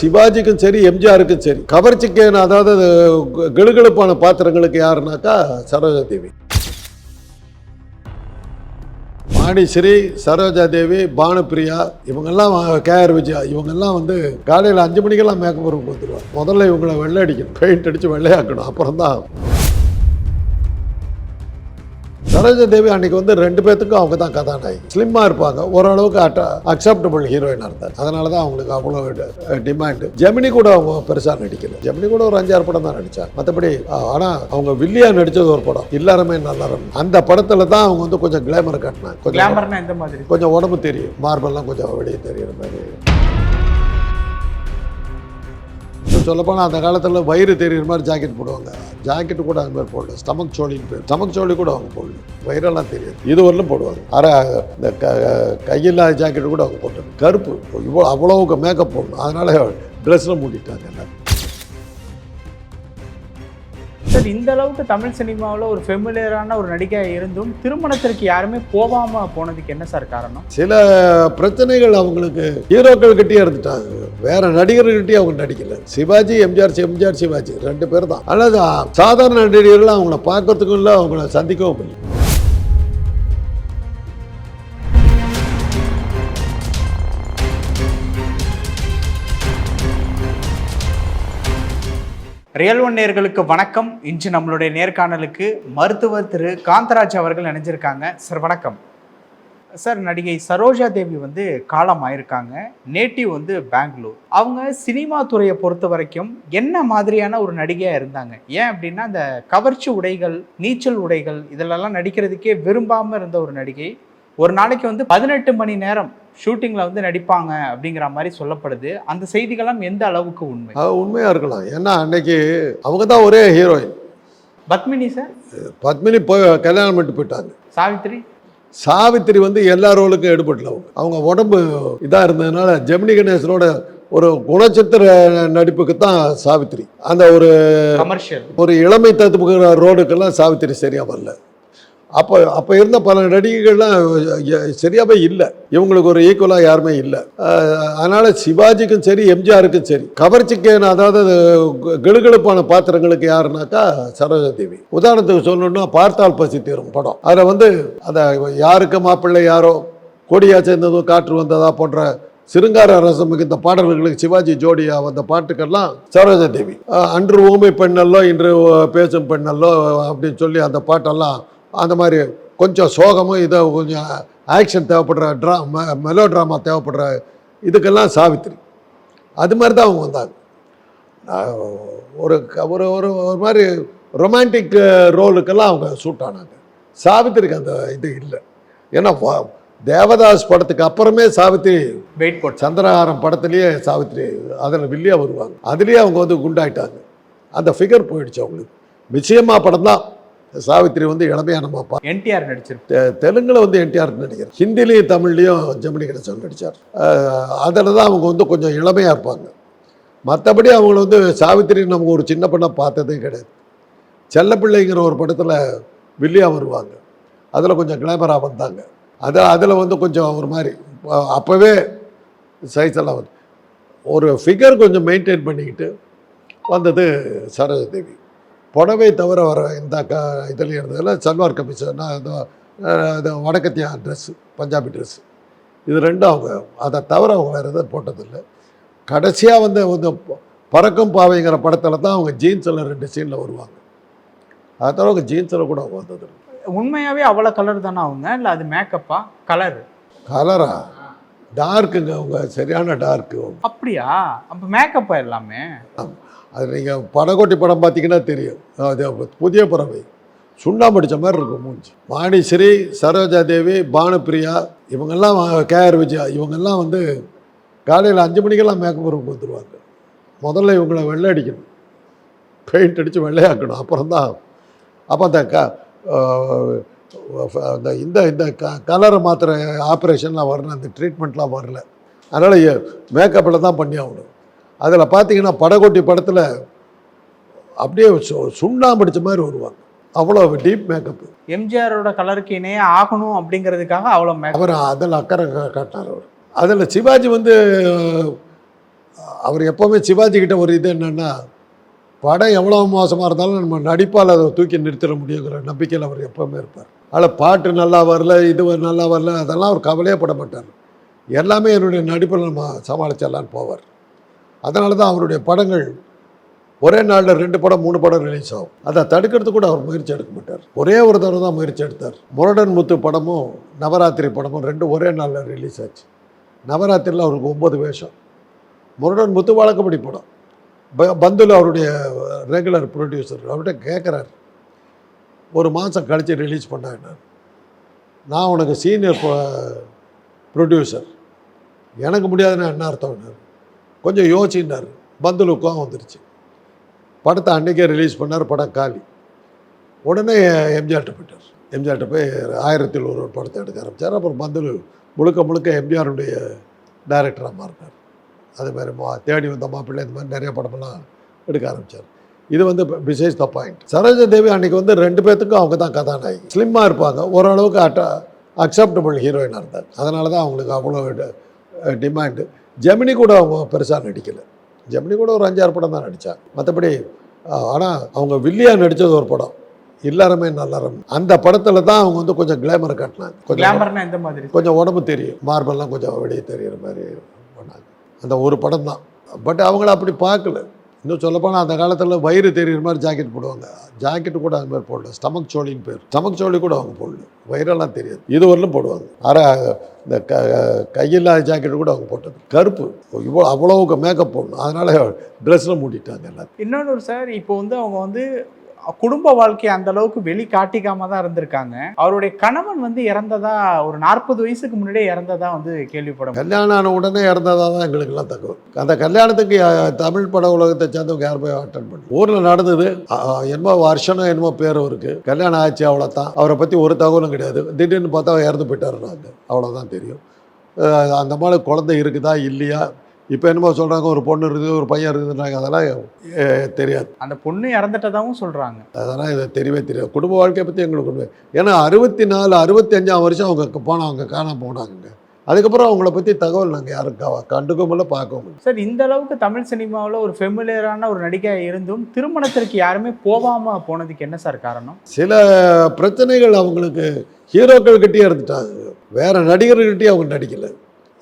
சிவாஜிக்கும் சரி எம்ஜிஆருக்கும் சரி. கவர்ச்சிக்கு அதாவது கெழுகெழுப்பான பாத்திரங்களுக்கு யாருனாக்கா சரோஜா தேவி சரோஜாதேவி சரோஜா தேவி பானுப்பிரியா இவங்கெல்லாம் கேஆர் விஜயா இவங்கெல்லாம் வந்து காலையில் அஞ்சு மணிக்கெல்லாம் மேக்கப் ரூம் வந்துடுவாங்க முதல்ல இவங்களை வெள்ளை அடிக்கணும். பெயிண்ட் அடித்து வெள்ளையாக்கணும். அப்புறம் தான் சரோஜா தேவி அன்னைக்கு வந்து ரெண்டு பேத்துக்கும் அவங்க தான் கதாநாயகி. ஸ்லிம்மாக இருப்பாங்க. ஓரளவுக்கு அக்செப்டபிள் ஹீரோயினாக இருந்தார் அதனால தான் அவங்களுக்கு அவ்வளோ டிமாண்டு ஜெமினி கூட அவங்க பெருசாக நடிக்கல. ஜெமினி கூட ஒரு அஞ்சாறு படம் தான் நடித்தாங்க மற்றபடி ஆனால் அவங்க வில்லியா நடித்தது ஒரு படம். இல்லாரமே நல்லாரம் அந்த படத்தில் தான் அவங்க வந்து கொஞ்சம் கிளாமர் காட்டினாங்க. கொஞ்சம் கொஞ்சம் உடம்பு தெரியும். மார்பெல்லாம் கொஞ்சம் வெளியே தெரியுற மாதிரி. சொல்லப்போனால் அந்த காலத்தில் வயிறு தெரியுற மாதிரி ஜாக்கெட் போடுவாங்க. ஜாக்கெட் கூட அது மாதிரி போடல. ஸ்டமக் சோழின்னு பேர் ஸ்டமக் சோழி கூட அவங்க போடல. வயிறெல்லாம் தெரியாது. இது வரலும் போடுவாங்க. அரை இந்த க கையில்லாத ஜாக்கெட் கூட அவங்க போட்டாங்க கருப்பு இவ்வளோ அவ்வளோவுக்கு மேக்கப் போடணும். அதனால ட்ரெஸ்ஸில் மூடிட்டாங்க எல்லாரும். சார் இந்த அளவுக்கு தமிழ் சினிமாவில் ஒரு ஃபெமிலியரான ஒரு நடிகை இருந்தும் திருமணத்திற்கு யாருமே போகாம போனதுக்கு என்ன சார் காரணம்? சில பிரச்சனைகள் அவங்களுக்கு ஹீரோக்கள் கிட்டே இருந்துட்டாங்க. வேற நடிகர்கள்கிட்டயே அவங்க நடிக்கல. சிவாஜி எம்ஜிஆர் எம்ஜிஆர் சிவாஜி. ரெண்டு பேர் தான் ஆனால் சாதாரண நடிகர்கள் அவங்கள பார்க்கறதுக்கும் இல்லை அவங்கள சந்திக்கவும் இல்லை ரியல் ஒன் நேயர்களுக்கு வணக்கம். இன்று நம்மளுடைய நேர்காணலுக்கு மருத்துவர் திரு. காந்தராஜ் அவர்கள் நினைஞ்சிருக்காங்க சார் வணக்கம். சார் நடிகை சரோஜா தேவி வந்து காலம் ஆயிருக்காங்க. நேட்டிவ் வந்து பெங்களூர். அவங்க சினிமா துறையை பொறுத்த வரைக்கும் என்ன மாதிரியான ஒரு நடிகையாக இருந்தாங்க? ஏன் அப்படின்னா அந்த கவர்ச்சி உடைகள் நீச்சல் உடைகள் இதிலெல்லாம் நடிக்கிறதுக்கே விரும்பாமல் இருந்த ஒரு நடிகை. ஒரு நாளைக்கு வந்து பதினெட்டு மணி நேரம் ஷூட்டிங்கில் வந்து நடிப்பாங்க அப்படிங்கிற மாதிரி சொல்லப்படுது. அந்த செய்திகள்லாம் எந்த அளவுக்கு உண்மை? உண்மையாக இருக்கலாம். ஏன்னா அன்னைக்கு அவங்க தான் ஒரே ஹீரோயின். பத்மினி சார்? பத்மினி போய் கல்யாணம் பண்ணிட்டு போயிட்டாங்க. சாவித்ரி? சாவித்திரி வந்து எல்லா ரோலுக்கும் எடுபடல அவங்க. அவங்க உடம்பு இதாக இருந்ததுனால ஜெமினி கணேசனோட ஒரு குணச்சித்திர நடிப்புக்கு தான் சாவித்திரி. அந்த ஒரு ஒரு இளமை தத்துப்புகிற ரோடுக்கெல்லாம் சாவித்திரி சரியாக வரல. அப்போ அப்போ இருந்த பல நடிகைகள்லாம் சரியாகவே இல்லை. இவங்களுக்கு ஒரு ஈக்குவலாக யாருமே இல்லை. அதனால் சிவாஜிக்கும் சரி எம்ஜிஆருக்கும் சரி கவர்ச்சிக்கு அதாவது கெழுகெழுப்பான பாத்திரங்களுக்கு யாருனாக்கா சரோஜாதேவி. உதாரணத்துக்கு சொல்லணும்னா பார்த்தால் பசி தீரும் படம். அதில் வந்து அந்த யாருக்கு மாப்பிள்ளை யாரோ கொடியா சேர்ந்ததும் காற்று வந்ததா போன்ற சிருங்கார ரசம் மிகுந்த பாடல்களுக்கு சிவாஜி ஜோடியா வந்த பாட்டுக்கெல்லாம் சரோஜா தேவி அன்று ஊமை பெண்ணல்லோ இன்று பேசும் பெண்ணல்லோ அப்படின்னு சொல்லி அந்த பாட்டெல்லாம் அந்த மாதிரி கொஞ்சம் சோகமும் இதை கொஞ்சம் ஆக்ஷன் தேவைப்படுற ட்ரா மெலோ ட்ராமா தேவைப்படுற இதுக்கெல்லாம் சாவித்திரி. அது மாதிரி தான் அவங்க வந்தாங்க. ஒரு ஒரு ஒரு ஒரு மாதிரி ரொமான்டிக் ரோலுக்கெல்லாம் அவங்க சூட் ஆனாங்க. சாவித்திரிக்கு அந்த இது இல்லை. ஏன்னா தேவதாஸ் படத்துக்கு அப்புறமே சாவித்திரி வெயிட் போட்டு. சந்திரஹாரம் படத்துலேயே சாவித்திரி அதில் வில்லியா வருவாங்க. அதுலேயே அவங்க வந்து குண்டாயிட்டாங்க. அந்த ஃபிகர் போயிடுச்சு அவங்களுக்கு. நிச்சயமா படம் தான். சாவித்திரி வந்து இளமையாக நம்ம பா என்டிஆர் நடிச்சிருப்பார் தெ- தெலுங்குல வந்து என்டிஆர் நடிகர் ஹிந்திலையும் தமிழ்லையும் ஜெமினி கணேசன் நடித்தார் அதில் தான் அவங்க வந்து கொஞ்சம் இளமையாக இருப்பாங்க. மற்றபடி அவங்கள வந்து சாவித்திரி நம்ம ஒரு சின்ன பொண்ணை பார்த்ததே கிடையாது. செல்லப்பிள்ளைங்கிற ஒரு படத்தில் வில்லியா வருவாங்க. அதில் கொஞ்சம் கிளாமராக வந்தாங்க. அது அதில் வந்து கொஞ்சம் ஒரு மாதிரி அப்போவே சைஸ் எல்லாம் வந்து ஒரு ஃபிகர் கொஞ்சம் மெயின்டைன் பண்ணிக்கிட்டு வந்தது சரோஜா தேவி. புடவை தவிர வர இந்த க இதில் இருந்ததில் சல்வார் அஹ், இந்த வடக்கத்தியா ட்ரெஸ்ஸு பஞ்சாபி ட்ரெஸ்ஸு இது ரெண்டும் அவங்க அதை தவிர அவங்க வேறு எதுவும் போட்டதில்லை. கடைசியாக வந்து வந்து பறக்கும் பாவைங்கிற படத்தில் தான் அவங்க ஜீன்ஸில் ரெண்டு சீனில் வருவாங்க. அதை தவிர அவங்க ஜீன்ஸில் கூட அவங்க வந்ததில்லை. உண்மையாவே அவ்வளோ கலர் தானே அவங்க? இல்லை அது மேக்கப்பா கலர் கலரா டார்க்குங்க அவங்க சரியான டார்க்கு அப்படியா? அப்போ மேக்கப்பா எல்லாமே? அது நீங்கள் படகோட்டி படம் பார்த்தீங்கன்னா தெரியும். அது புதிய பறவை சுண்ணாம்பு அடிச்ச மாதிரி இருக்கும் மூஞ்சி. வாணிஸ்ரீ சரோஜா தேவி பானுப்பிரியா இவங்கெல்லாம் கேஆர் விஜயா இவங்கெல்லாம் வந்து காலையில் அஞ்சு மணிக்கெல்லாம் மேக்கப் ரூம் வந்துடுவாங்க முதல்ல இவங்களை வெள்ளை அடிக்கணும். பெயிண்ட் அடித்து வெள்ளையாக்கணும். அப்புறம் தான் அப்போ அந்த க அந்த இந்த இந்த க கலரை மாத்திர ஆப்ரேஷன்லாம் வரல அந்த ட்ரீட்மெண்ட்லாம் வரல. அதனால் மேக்கப்பில் தான் பண்ணி ஆகணும். அதில் பார்த்தீங்கன்னா படகோட்டி படத்தில் அப்படியே சு- சுண்ணாம்பு அடிச்ச மாதிரி வருவாங்க. அவ்வளோ டீப் மேக்கப்பு எம்ஜிஆரோட கலருக்கு இணையே ஆகணும் அப்படிங்கிறதுக்காக அவ்வளோ அவர் அதில் அக்கறை காட்டினார் அவர். அதில் சிவாஜி வந்து அவர் எப்போவுமே சிவாஜி கிட்ட ஒரு இது என்னென்னா படம் எவ்வளோ மோசமாக இருந்தாலும் நம்ம நடிப்பால் அதை தூக்கி நிறுத்திட முடியுங்கிற நம்பிக்கையில் அவர் எப்போவுமே இருப்பார். அதில் பாட்டு நல்லா வரல இது நல்லா வரல அதெல்லாம் அவர் கவலையே பட மாட்டார். எல்லாமே என்னுடைய நடிப்பில் நம்ம சமாளிச்சிடலான்னு போவார். அதனால தான் அவருடைய படங்கள் ஒரே நாளில் ரெண்டு படம் மூணு படம் ரிலீஸ் ஆகும். அதை தடுக்கிறதுக்கு கூட அவர் முயற்சி எடுக்க மாட்டார். ஒரே ஒரு தடவை தான் முயற்சி எடுத்தார். முரடன் முத்து படமும் நவராத்திரி படமும் ரெண்டும் ஒரே நாளில் ரிலீஸ் ஆச்சு. நவராத்திரியில் அவருக்கு ஒம்பது வேஷம். முரடன் முத்து வழக்கப்படி படம். ப- பந்துல அவருடைய ரெகுலர் ப்ரொடியூசர் அவர்கிட்ட கேட்குறாரு. ஒரு மாதம் கழித்து ரிலீஸ் பண்ணாங்க நான். உனக்கு சீனியர் ப்ரொடியூசர் எனக்கு முடியாதுன்னு என்ன அர்த்தம்னார் கொஞ்சம் யோசிச்சின்னார். பந்துலு கோவம் வந்துருச்சு. படத்தை அன்றைக்கே ரிலீஸ் பண்ணார் படம் காலி. உடனே எம்ஜிஆர்கிட்ட போயிட்டார். எம்ஜிஆர்கிட்ட போய் ஆயிரத்தில் ஒரு ஒரு படத்தை எடுக்க ஆரம்பித்தார் அப்புறம் பந்துலு முழுக்க முழுக்க எம்ஜிஆருடைய டைரக்டராக மாறினார். அதே மாதிரி மா தேடி வந்த மாப்பிள்ளை இந்த மாதிரி நிறைய படமெல்லாம் எடுக்க ஆரம்பித்தார் இது வந்து பிசைஸ் த பாயிண்ட் சரோஜா தேவி அன்றைக்கி வந்து ரெண்டு பேர்த்துக்கும் அவங்க தான் கதாநாயகி. ஸ்லிம்மாக இருப்பாங்க. ஓரளவுக்கு அட்ட அக்செப்டபுள் ஹீரோயினாக இருந்தார் அதனால தான் அவங்களுக்கு அவ்வளோ டிமாண்டு ஜெமினி கூட அவங்க பெருசாக நடிக்கலை. ஜெமினி கூட ஒரு அஞ்சாறு படம் தான் நடித்தாங்க மற்றபடி ஆனால் அவங்க வில்லியா நடித்தது ஒரு படம். இல்லறமே நல்லறம். அந்த படத்தில் தான் அவங்க வந்து கொஞ்சம் கிளாமரை காட்டினாங்க. கொஞ்சம் கொஞ்சம் உடம்பு தெரியும். மார்பெல்லாம் கொஞ்சம் வெளியே தெரியுற மாதிரி பண்ணாங்க. அந்த ஒரு படம் தான். பட் அவங்கள அப்படி பார்க்கல. இன்னும் சொல்லப்போனால் அந்த காலத்தில் வயிறு தெரியுற மாதிரி ஜாக்கெட் போடுவாங்க. ஜாக்கெட் கூட அது மாதிரி போடல. ஸ்டமக் சோழின்னு பேர். ஸ்டமக் சோழி கூட அவங்க போடல. வயிறெல்லாம் தெரியாது. இது வரலும் போடுவாங்க. அரை இந்த க கையில்லாத ஜாக்கெட் கூட அவங்க போட்டது. கருப்பு. இவ்வளோ அவ்வளோவுக்கு மேக்கப் போடணும். அதனால் ட்ரெஸ்ஸில் மூட்டிட்டாங்க எல்லாத்தையும். இன்னொன்று சார் இப்போ வந்து அவங்க வந்து குடும்ப வாழ்க்கையை அந்த அளவுக்கு வெளி காட்டிக்காம தான் இருந்திருக்காங்க. அவருடைய கணவன் வந்து இறந்ததா ஒரு நாற்பது வயசுக்கு முன்னாடியே இறந்ததா வந்து கேள்விப்படும். கல்யாணம் ஆன உடனே இறந்ததா தான் எங்களுக்கெல்லாம் தகவல். அந்த கல்யாணத்துக்கு தமிழ் பட உலகத்தை சேர்ந்தவங்க யார் போய் அட்டன் பண்ணு ஊரில் நடந்தது என்னமோ வருஷனோ என்னமோ பேரும் இருக்கு. கல்யாணம் ஆச்சு அவ்வளோதான் அவரை பற்றி ஒரு தகவலும் கிடையாது. திடீர்னு பார்த்தா இறந்து போயிட்டாருனாங்க அவ்வளோதான் தெரியும். அந்த மாதிரி குழந்தை இருக்குதா இல்லையா? இப்போ என்னமோ சொல்கிறாங்க ஒரு பொண்ணு இருக்குது ஒரு பையன் இருக்குதுன்றாங்க. அதெல்லாம் தெரியாது. அந்த பொண்ணு இறந்துட்டதாவும் சொல்றாங்க. அதெல்லாம் இது தெரியவே தெரியாது. குடும்ப வாழ்க்கையை பற்றி எங்களுக்கு ஒன்றுமே ஏன்னா அறுபத்தி நாலு அறுபத்தஞ்சாம் வருஷம் அவங்க போனவங்க காணாம போனாங்க அதுக்கப்புறம் அவங்கள பற்றி தகவல் நாங்கள் யாரும் க- கண்டுக்கவும் இல்லை பார்க்கவும் சார் இந்த அளவுக்கு தமிழ் சினிமாவில் ஒரு ஃபெமிலியரான ஒரு நடிகையாக இருந்தும் திருமணத்திற்கு யாருமே போகாம போனதுக்கு என்ன சார் காரணம்? சில பிரச்சனைகள் அவங்களுக்கு ஹீரோக்கள் கிட்டே இருந்துட்டாங்க. வேற நடிகர்கள்கிட்டயே அவங்க நடிக்கல.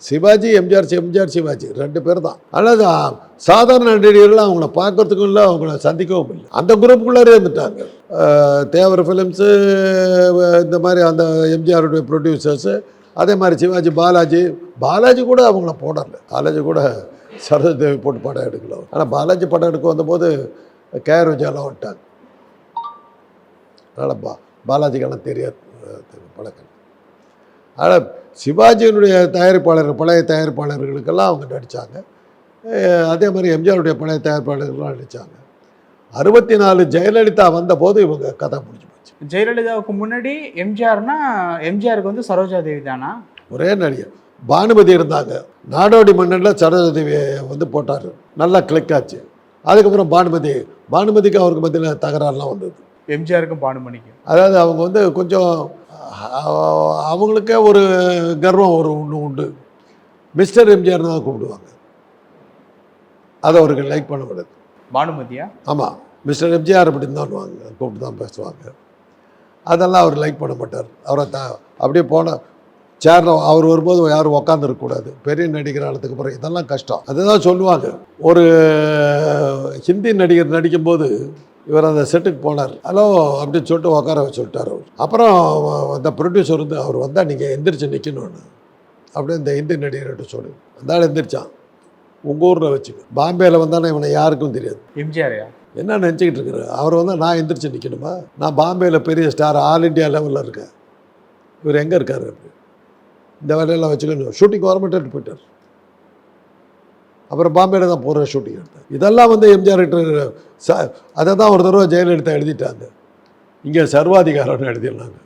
சிவாஜி எம்ஜிஆர் எம்ஜிஆர் சிவாஜி. ரெண்டு பேர் தான் அல்லது சாதாரண நடிகர்கள் அவங்கள பார்க்கறதுக்கும் இல்லை அவங்கள சந்திக்கவும் இல்லை. அந்த குரூப்புக்குள்ளாரே இருந்துட்டாங்க தேவர் ஃபிலிம்ஸு இந்த மாதிரி அந்த எம்ஜிஆருடைய ப்ரொடியூசர்ஸு அதே மாதிரி சிவாஜி பாலாஜி. பாலாஜி கூட அவங்கள போடல. பாலாஜி கூட சரஸ்வதி போட்டு படம் எடுக்கல. ஆனால் பாலாஜி படம் எடுக்க வந்தபோது கேஆர் விஜயெல்லாம் வந்துட்டாங்க. அதனால் பா பாலாஜிக்கெல்லாம் தெரியாது அஹ் தெரி- பழக்கம் அதனால் சிவாஜியினுடைய தயாரிப்பாளர் பழைய தயாரிப்பாளர்களுக்கெல்லாம் அவங்க நடித்தாங்க அதே மாதிரி எம்ஜிஆருடைய பழைய தயாரிப்பாளர்கள்லாம் நடித்தாங்க அறுபத்தி நாலு ஜெயலலிதா வந்தபோது இவங்க கதை முடிஞ்சு போச்சு. ஜெயலலிதாவுக்கு முன்னாடி எம்ஜிஆர்னா எம்ஜிஆருக்கு வந்து சரோஜா தேவி தானா? ஒரே நடிகர் பானுமதி இருந்தாங்க. நாடோடி மன்னனில் சரஸ்வதியை வந்து போட்டார். நல்லா கிளிக் ஆச்சு. அதுக்கப்புறம் பானுமதி பானுமதிக்கு அவருக்கு மத்தியில் தகராறுலாம் வந்தது. எம்ஜிஆருக்கும் பானுமணிக்கும் அதாவது அவங்க வந்து கொஞ்சம் அவங்களுக்கே ஒரு கர்வம் ஒரு ஒன்று உண்டு. மிஸ்டர் எம்ஜிஆர் தான் கூப்பிடுவாங்க. அதை அவருக்கு லைக் பண்ண கூடாது பானுமதியா? ஆமாம் மிஸ்டர் எம்ஜிஆர் அப்படின்னு தான் வாங்க கூப்பிட்டு தான் பேசுவாங்க. அதெல்லாம் அவர் லைக் பண்ண மாட்டார். அவரை த அப்படியே போன சேரில் அவர் வரும்போது யாரும் உக்காந்துருக்கக்கூடாது பெரிய நடிகர் ஆனதுக்கு அப்புறம் இதெல்லாம் கஷ்டம். அதுதான் சொல்லுவாங்க. ஒரு ஹிந்தி நடிகர் நடிக்கும்போது இவர் அந்த செட்டுக்கு போனார். ஹலோ அப்படின்னு சொல்லிட்டு உட்கார வச்சு விட்டார் அவர். அப்புறம் அந்த ப்ரொடியூசர் வந்து அவர் வந்தால் நீங்கள் எந்திரிச்சு நிற்கணும்னு அப்படியே இந்த ஹிந்தி நடிகர்கிட்ட சொல்லு. அந்த ஆள் எந்திரிச்சான். உங்கள் ஊரில் வச்சுக்க. பாம்பேயில் வந்தானே இவனை யாருக்கும் தெரியாது. எம்ஜிஆர்யா? என்ன நினச்சிக்கிட்டு இருக்கிற அவர் வந்து நான் எந்திரிச்சு நிற்கணுமா நான் பாம்பேயில் பெரிய ஸ்டார் ஆல் இண்டியா லெவலில் இருக்கேன். இவர் எங்கே இருக்கார் அப்படி? இந்த வேலையெல்லாம் வச்சுக்கணும் ஷூட்டிங் வரமாட்டேன்னு போயிட்டார். அப்புறம் பாம்பேல தான் போகிற ஷூட்டிங் எடுத்தேன். இதெல்லாம் வந்து எம்ஜிஆர் கிட்ட ச அதை தான் ஒரு தடவை ஜெயலலிதா எழுதிட்டாங்க. இங்கே சர்வாதிகாரம்னு எழுதிடலாங்க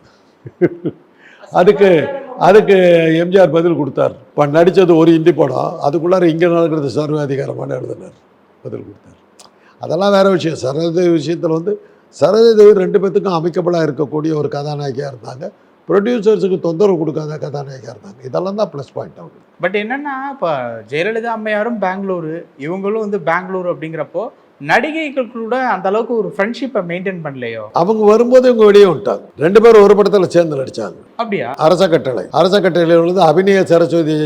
அதுக்கு அதுக்கு எம்ஜிஆர் பதில் கொடுத்தார். இப்போ நடித்தது ஒரு இந்தி படம் அதுக்குள்ளார இங்கே நடக்கிறது சர்வாதிகாரமான எழுதினார். பதில் கொடுத்தார். அதெல்லாம் வேறு விஷயம். சரதேவி விஷயத்தில் வந்து சரதேவி ரெண்டு பேர்த்துக்கும் அமைக்கப்படாக இருக்கக்கூடிய ஒரு கதாநாயகியாக இருந்தாங்க. ப்ரொடியூசர்ஸுக்கு தொந்தரவு கொடுக்காத கதாநாயகியாக இருந்தாங்க. இதெல்லாம் தான் ப்ளஸ் பாயிண்ட் அவங்க பட் என்னன்னா இப்போ ஜெயலலிதா அம்மையாரும் பெங்களூரு இவங்களும் வந்து பெங்களூரு அப்படிங்கிறப்போ நடிகைகள் கூட அந்த அளவுக்கு ஒரு ஃப்ரெண்ட்ஷிப்பை மெயின்டைன் பண்ணலையோ? அவங்க வரும்போது இவங்க வெளியே வந்துட்டாங்க. ரெண்டு பேரும் ஒரு படத்தில் சேர்ந்து நடித்தாங்க அப்படியா? அரச கட்டளை. அரச கட்டளையில் வந்து அபிநய சரஸ்வதி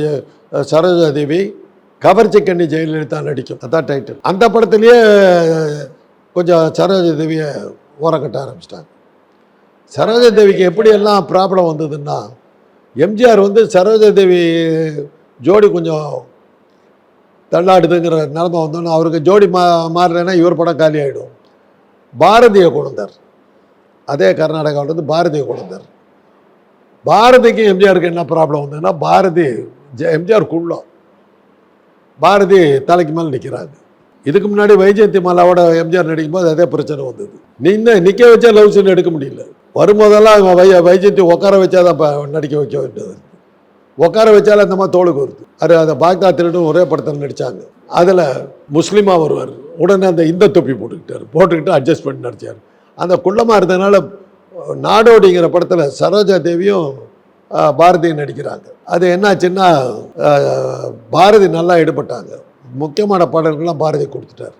சரோஜா தேவி கவர்ச்சி கண்ணி ஜெயலலிதா நடிக்கும். அதான் டைட்டில் அந்த படத்துலேயே கொஞ்சம் சரோஜா தேவியை ஓரம் கட்ட ஆரம்பிச்சிட்டாங்க. சரோஜா தேவிக்கு எப்படியெல்லாம் ப்ராப்ளம் வந்ததுன்னா எம்ஜிஆர் வந்து சரோஜா தேவி ஜோடி கொஞ்சம் தள்ளாடுதுங்கிற நிலமை வந்தோன்னா அவருக்கு ஜோடி மா மாறலைன்னா இவர் படம் காலி ஆகிடும் பாரதிய குழந்தர். அதே கர்நாடகாவில் இருந்து பாரதியை கொண்டு பாரதிக்கு எம்ஜிஆருக்கு என்ன ப்ராப்ளம் வந்ததுன்னா பாரதி ஜ எம்ஜிஆர் குள்ளம். பாரதி தலைக்கு மேலே நிற்கிறாங்க இதுக்கு முன்னாடி வைஜெயந்தி மாலாவோட எம்ஜிஆர் நடிக்கும்போது அதே பிரச்சனை வந்தது. நின்று நிற்க வச்சா லவ் சீன் எடுக்க முடியல. வரும்போதெல்லாம் வை வைஜெயந்தி உட்கார வச்சாதான் தான் நடிக்க வைக்க வேண்டியது. உட்கார வச்சாலும் அந்த மாதிரி தோளுக்கு வருது. அது அந்த பாக்தா திருடும் ஒரே படத்தில் நடித்தாங்க அதில் முஸ்லீமாக வருவார். உடனே அந்த இந்த தொப்பி போட்டுக்கிட்டார். போட்டுக்கிட்டு அட்ஜஸ்ட் பண்ணி நடித்தார் அந்த குள்ளமாக இருந்ததுனால நாடோடிங்கிற படத்தில் சரோஜா தேவியும் பாரதியும் நடிக்கிறாங்க. அது என்னாச்சுன்னா பாரதி நல்லா ஈடுபட்டாங்க. முக்கியமான பாடல்கள்லாம் பாரதி கொடுத்துட்டார்.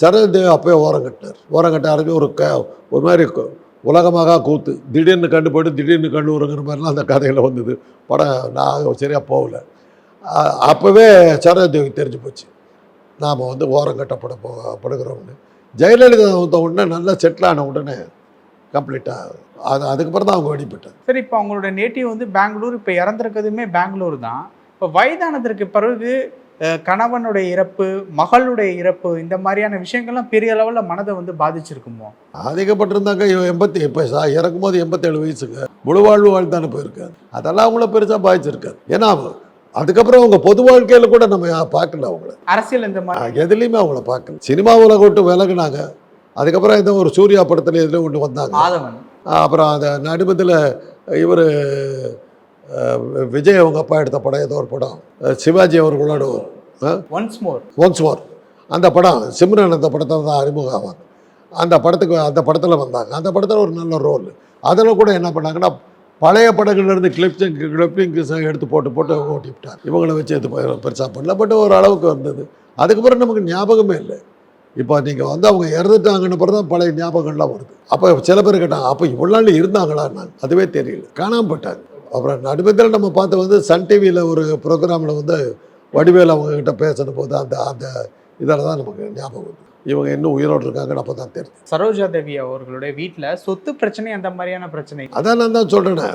சரோஜா அப்போயே ஓரம் கட்டினார். ஓரம் கட்ட ஆரம்பி ஒரு க ஒரு மாதிரி உலகமாக கூத்து திடீர்னு கண்டுபட்டு திடீர்னு கண்டு வருங்கிற மாதிரிலாம் அந்த கதையில் வந்தது. படம் நான் சரியாக போகல. அப்போவே சரோஜா தெரிஞ்சு போச்சு. நாம் வந்து ஓரம் கட்டப்பட போ படுகிறோம்னு. ஜெயலலிதா வந்த உடனே நல்லா செட்டில் ஆன உடனே கம்ப்ளீட்டாக அது அதுக்கப்புறம் தான் அவங்க வெளிப்பட்டாங்க. சரி இப்போ அவங்களோட நேட்டிவ் வந்து பெங்களூர் இப்போ இறந்துருக்கிறதுமே பெங்களூர் தான். இப்போ வயதானதற்கு பிறகு கணவனுடைய இறப்பு மகளுடைய இறப்பு இந்த மாதிரியான விஷயங்கள்லாம் பெரிய அளவில் மனதை வந்து பாதிச்சிருக்குமோ? அதிகப்பட்டிருந்தாங்க இவன் எண்பத்தி இப்போ சா இறக்கும்போது எண்பத்தேழு வயசுங்க. முழு வாழ்வு வாழ்ந்தானே போயிருக்காரு. அதெல்லாம் அவங்கள பெருசாக பாதிச்சிருக்காரு. ஏன்னா அதுக்கப்புறம் அவங்க பொது வாழ்க்கையில் கூட நம்ம பார்க்கல அவங்கள. அரசியல் இந்த மாதிரி எதுலேயுமே அவங்கள பார்க்கல சினிமா உலக விட்டு விலகுனாங்க. அதுக்கப்புறம் ஏதோ ஒரு சூர்யா படத்தில் எதுலையும் ஒன்று வந்தாங்க. அப்புறம் அந்த நடுமத்தில் இவர் விஜய் அவங்க அப்பா எடுத்த படம் ஏதோ ஒரு படம். சிவாஜி அவர்களோட ஒன்ஸ் மோர் ஒன்ஸ் மோர் அந்த படம் சிம்ரன் அந்த படத்தில் தான் அறிமுகம் ஆவாங்க அந்த படத்துக்கு அந்த படத்தில் வந்தாங்க. அந்த படத்தில் ஒரு நல்ல ரோல் அதில் கூட என்ன பண்ணாங்கன்னா பழைய படங்கள்லேருந்து கிளிப்ஸிங் கிளிப்பிங்ஸ் எடுத்து போட்டு போட்டு ஓட்டி விட்டார் இவங்கள வச்சு இது பெருசாக பண்ணல பட் ஒரு அளவுக்கு வந்தது. அதுக்கப்புறம் நமக்கு ஞாபகமே இல்லை. இப்போ நீங்கள் வந்து அவங்க இறந்துட்டாங்கன்னு பிறகு தான் பழைய ஞாபகங்கள்லாம் வருது. அப்போ சில பேர் கேட்டாங்க அப்போ இவ்வளோ நாள் இருந்தாங்களான்னாங்க அதுவே தெரியல. காணாமல் போயிட்டாங்க. அப்புறம் நடுமத்தில் நம்ம பார்த்து வந்து சன் டிவியில் ஒரு ப்ரோக்ராமில் வந்து வடிவேல் அவங்க கிட்ட பேசின போது அந்த அந்த இதில் தான் நமக்கு ஞாபகம் வருது இவங்க இன்னும் உயிரோடு இருக்காங்கன்னு அப்போ தான் தெரியும் சரோஜா தேவி அவர்களுடைய வீட்டில் சொத்து பிரச்சனை அந்த மாதிரியான பிரச்சனை. அதான் நான் தான் சொல்கிறேனே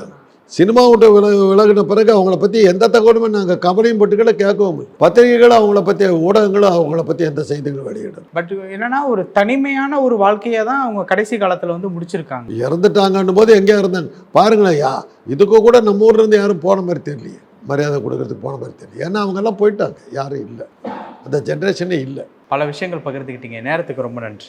சினிமா விட்டு வில விலகின பிறகு அவங்கள பற்றி எந்த தகவலுமே நாங்கள் கவலையும் பட்டுக்களை கேட்கவும் பத்திரிகைகளும் அவங்கள பற்றி ஊடகங்களும் அவங்கள பற்றி எந்த செய்திகளும் வெளியிடல. பட் என்னன்னா ஒரு தனிமையான ஒரு வாழ்க்கையை தான் அவங்க கடைசி காலத்தில் வந்து முடிச்சிருக்காங்க. இறந்துட்டாங்கன்னும் போது எங்கே இருந்தாங்க? பாருங்களேன் யா இதுக்கு கூட நம்ம ஊர்ல இருந்து யாரும் போன மாதிரி தெரியலையே. மரியாதை கொடுக்கறதுக்கு போன மாதிரி தெரியல ஏன்னா அவங்கெல்லாம் போயிட்டாங்க. யாரும் இல்லை. அந்த ஜென்ரேஷனே இல்லை. பல விஷயங்கள் பகிர்ந்துக்கிட்டீங்க நேரத்துக்கு ரொம்ப நன்றி.